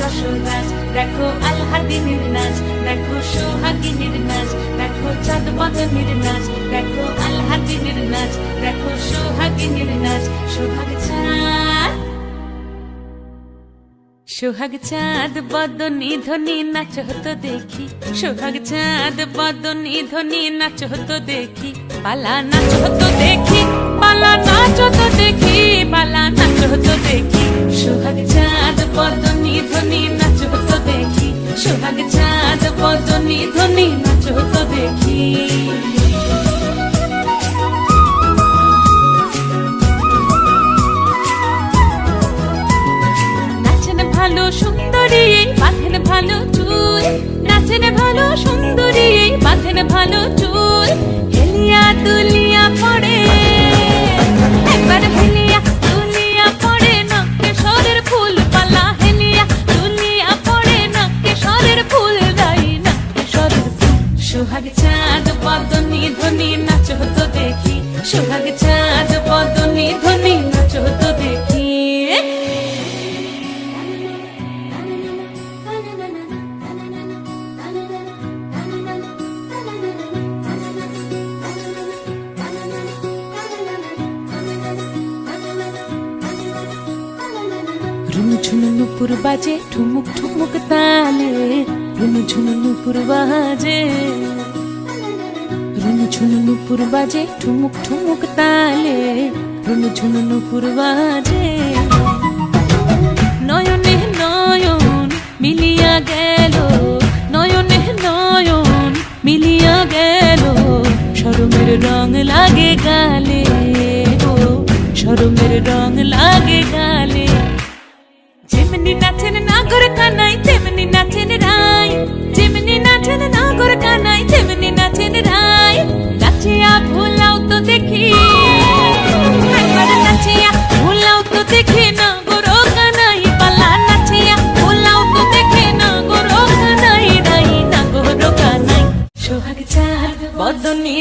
রসরাজ দেখো দেখো দেখো চাঁদ বদনের নাচ দেখো নাচ দেখো সোহাগ চাঁদ। সোহাগ চাঁদ বদনি ধ্বনি নাচ হতো দেখি, সোহাগ চাঁদ বদনি ধ্বনি নাচ হতো দেখি, পালা নাচ হতো দেখি, পালা নাচ হতো দেখি। সোহাগ চাঁদ বদনি ধ্বনি নাচ হতো দেখি। নাচেন ভালো সুন্দরী, বাঁধেন ভালো চুল। নাচেন ভালো সুন্দরী, বাঁধেন ভালো সোহাগ চাঁদ বদনি ধ্বনি, নাচ হতো দেখি। সোহাগ চাঁদ বদনি ধ্বনি, নাচ হতো দেখি। রুনু ঝুনু নুপুর বাজে, ঠুমুক ঠুমুক তালে। রুনু ঝুনু নুপুর বাজে। রুনু ঝুনু নুপুর বাজে, ঠুমুক ঠুমুক তালে। রুনু ঝুনু নুপুর বাজে। নয়নে নয়ন মিলিয়া গেল, নয়নে নয়ন মিলিয়া গেল। সরমের রং লাগে গালে ও সরমের রং লাগে গালে। যেমনি নাচেন নাগর কানাই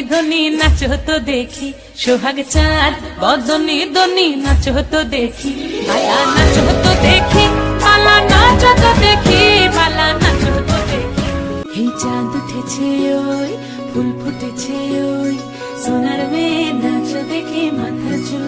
ধ্বনি নাচ হতো দেখি, সোহাগ চাঁদ, বদনি ধ্বনি নাচ হতো দেখি। পালা নাচ হতো দেখি পালা নাচ হতো দেখি পালা নাচ হতো দেখি। এই চাঁদ উঠেছে ওই, ফুল ফুটেছে ওই, সোনার মেয়ে নাচ দেখে মাথা চুল